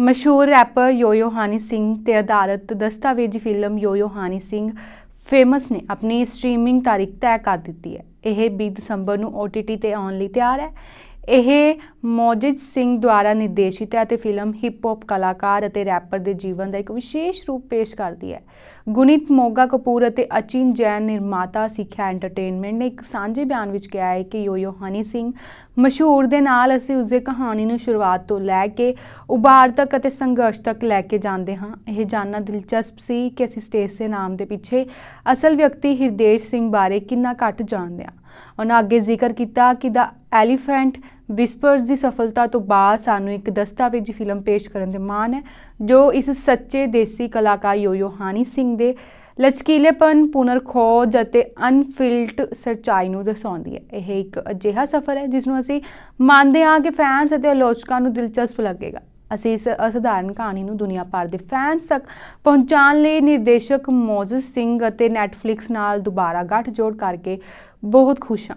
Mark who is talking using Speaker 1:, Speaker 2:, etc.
Speaker 1: ਮਸ਼ਹੂਰ ਰੈਪਰ ਯੋਯੋ ਹਾਨੀ ਸਿੰਘ ਤੇ ਆਧਾਰਿਤ ਦਸਤਾਵੇਜ਼ੀ film Yo Yo Honey Singh famous ਨੇ ਆਪਣੀ ਸਟ੍ਰੀਮਿੰਗ ਤਾਰੀਖ ਤੈਅ ਕਰ ਦਿੱਤੀ ਹੈ। ਇਹ 20 ਦਸੰਬਰ ਨੂੰ OTT ਤੇ ਆਉਣ ਲਈ ਤਿਆਰ ਹੈ। ਇਹ ਮੋਜਿਦ ਸਿੰਘ ਦੁਆਰਾ ਨਿਰਦੇਸ਼ਿਤ ਹੈ ਅਤੇ ਫਿਲਮ ਹਿਪ ਹੌਪ ਕਲਾਕਾਰ ਅਤੇ ਰੈਪਰ ਦੇ ਜੀਵਨ ਦਾ ਇੱਕ ਵਿਸ਼ੇਸ਼ ਰੂਪ ਪੇਸ਼ ਕਰਦੀ ਹੈ। ਗੁਨੀਤ ਮੋਗਾ ਕਪੂਰ ਅਤੇ ਅਚਿਨ ਜੈਨ ਨਿਰਮਾਤਾ ਸਿੱਖਿਆ ਐਂਟਰਟੇਨਮੈਂਟ ਨੇ ਇੱਕ ਸਾਂਝੇ ਬਿਆਨ ਵਿੱਚ ਕਿਹਾ ਹੈ ਕਿ ਯੋਯੋ ਹਨੀ ਸਿੰਘ ਮਸ਼ਹੂਰ ਦੇ ਨਾਲ ਅਸੀਂ ਉਸਦੇ ਕਹਾਣੀ ਨੂੰ ਸ਼ੁਰੂਆਤ ਤੋਂ ਲੈ ਕੇ ਉਭਾਰ ਤੱਕ ਅਤੇ ਸੰਘਰਸ਼ ਤੱਕ ਲੈ ਕੇ ਜਾਂਦੇ ਹਾਂ। ਇਹ ਜਾਣਨਾ ਦਿਲਚਸਪ ਸੀ ਕਿ ਅਸੀਂ ਸਟੇਜ ਦੇ ਨਾਮ ਦੇ ਪਿੱਛੇ ਅਸਲ ਵਿਅਕਤੀ ਹਿਰਦੇਸ਼ ਸਿੰਘ ਬਾਰੇ ਕਿੰਨਾ ਘੱਟ ਜਾਣਦੇ ਹਾਂ। ਉਹਨਾਂ ਅੱਗੇ ਜ਼ਿਕਰ ਕੀਤਾ ਕਿ ਦਾ ਐਲੀਫੈਂਟ ਵਿਸਪਰਸ ਦੀ ਸਫਲਤਾ ਤੋਂ ਬਾਅਦ ਸਾਨੂੰ ਇੱਕ ਦਸਤਾਵੇਜ਼ੀ ਫਿਲਮ ਪੇਸ਼ ਕਰਨ ਦੇ ਮਾਣ ਹੈ, ਜੋ ਇਸ ਸੱਚੇ ਦੇਸੀ ਕਲਾਕਾਰ ਯੋਯੋ ਹਾਨੀ ਸਿੰਘ ਦੇ ਲਚਕੀਲੇਪਨ ਪੁਨਰ ਖੋਜ ਅਤੇ ਅਨਫਿਲਟ ਸੱਚਾਈ ਨੂੰ ਦਰਸਾਉਂਦੀ ਹੈ। ਇਹ ਇੱਕ ਅਜਿਹਾ ਸਫ਼ਰ ਹੈ ਜਿਸ ਨੂੰ ਅਸੀਂ ਮੰਨਦੇ ਹਾਂ ਕਿ ਫੈਨਸ ਅਤੇ ਆਲੋਚਕਾਂ ਨੂੰ ਦਿਲਚਸਪ ਲੱਗੇਗਾ। ਅਸੀਂ ਇਸ ਅਸਧਾਰਨ ਕਹਾਣੀ ਨੂੰ ਦੁਨੀਆ ਭਰ ਦੇ ਫੈਨਸ ਤੱਕ ਪਹੁੰਚਾਉਣ ਲਈ ਨਿਰਦੇਸ਼ਕ ਮੋਜ਼ਸ ਸਿੰਘ ਅਤੇ ਨੈਟਫਲਿਕਸ ਨਾਲ ਦੁਬਾਰਾ ਗੱਠਜੋੜ ਕਰਕੇ ਬਹੁਤ ਖੁਸ਼ ਹਾਂ।